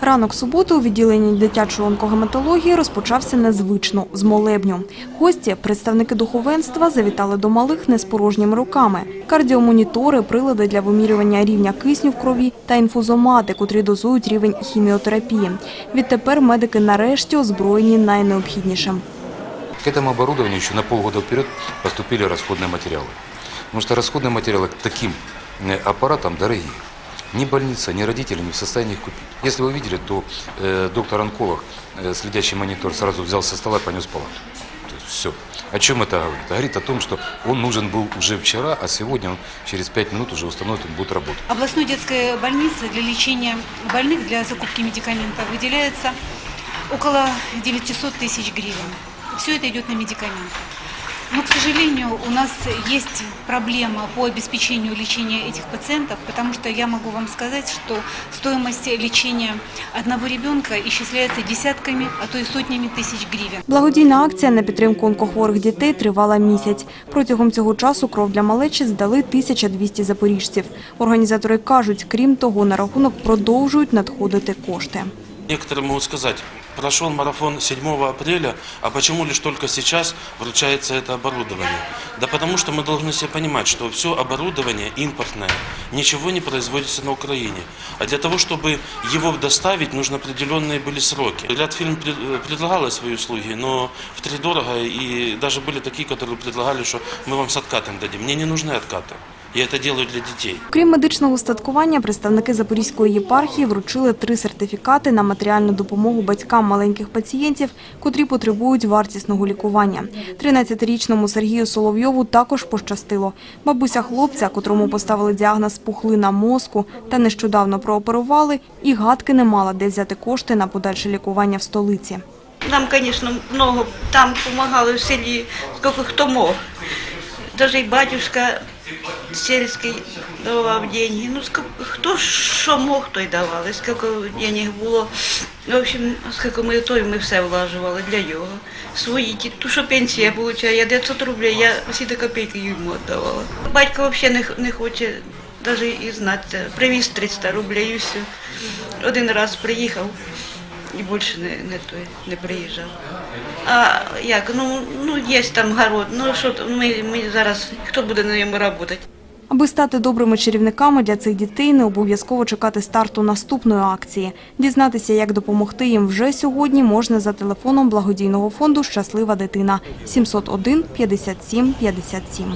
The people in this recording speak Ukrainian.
Ранок суботи у відділенні дитячої онкогематології розпочався незвично з молебню. Гості, представники духовенства, завітали до малих не з порожніми руками. Кардіомонітори, прилади для вимірювання рівня кисню в крові та інфузомати, котрі дозують рівень хіміотерапії. Відтепер медики нарешті озброєні найнеобхіднішим. К этому оборудованию еще на полгода вперед поступили расходные материалы. Потому что расходные материалы к таким э, аппаратам дорогие. Ни больница, ни родители не в состоянии их купить. Если вы видели, то э, доктор-онколог, э, следящий монитор, сразу взял со стола и понес палату. То есть все. О чем это говорит? Говорит о том, что он нужен был уже вчера, а сегодня он через 5 минут уже установит, он будет работать. Областной детской больнице для лечения больных, для закупки медикаментов выделяется около 900 тысяч гривен. Все это идет на медикаменты. Но, к сожалению, у нас есть проблема по обеспечению лечения этих пациентов, потому что я могу вам сказать, что стоимость лечения одного ребенка исчисляется десятками, а то и сотнями тысяч гривен. Благодійна акція на підтримку онкохворих дітей тривала місяць. Протягом цього часу кров для малечі здали 1200 запоріжців. Організатори кажуть, крім того, на рахунок продовжують надходити кошти. Некоторые могут сказать, прошел марафон 7 апреля, а почему лишь только сейчас вручается это оборудование? Да потому что мы должны себе понимать, что все оборудование импортное, ничего не производится на Украине. А для того, чтобы его доставить, нужно определенные были сроки. Ряд фирм пред- э, предлагала свои услуги, но втридорого, и даже были такие, которые предлагали, что мы вам с откатом дадим. Мне не нужны откаты. Я это делаю для детей. Крім медичного устаткування, представники Запорізької єпархії вручили три сертифікати на матеріальну допомогу батькам маленьких пацієнтів, котрі потребують вартісного лікування. 13-річному Сергію Соловйову також пощастило. Бабуся хлопця, котрому поставили діагноз пухлина мозку та нещодавно прооперували, і гадки не мала, де взяти кошти на подальше лікування в столиці. Нам, конечно, много там помогали в селе, сколько кто мог. Даже и батюшка сельский давал деньги. Ну, кто що мог, той давав. І скільки денег було. В общем, скільки ми той, ми все влажували для його. Свої, ті, ту, що пенсія получає, я 900 рублей, я всі до копійки йому віддавала. Батько взагалі не, не хоче навіть і знати. Привіз 300 рублей і все. Один раз приїхав і більше не, не, той, не приїжджав. А як, ну, ну є там город, ну що, ми, ми зараз, хто буде на ньому працювати? Аби стати добрими чарівниками для цих дітей, не обов'язково чекати старту наступної акції. Дізнатися, як допомогти їм вже сьогодні, можна за телефоном благодійного фонду Щаслива дитина 701 57 57.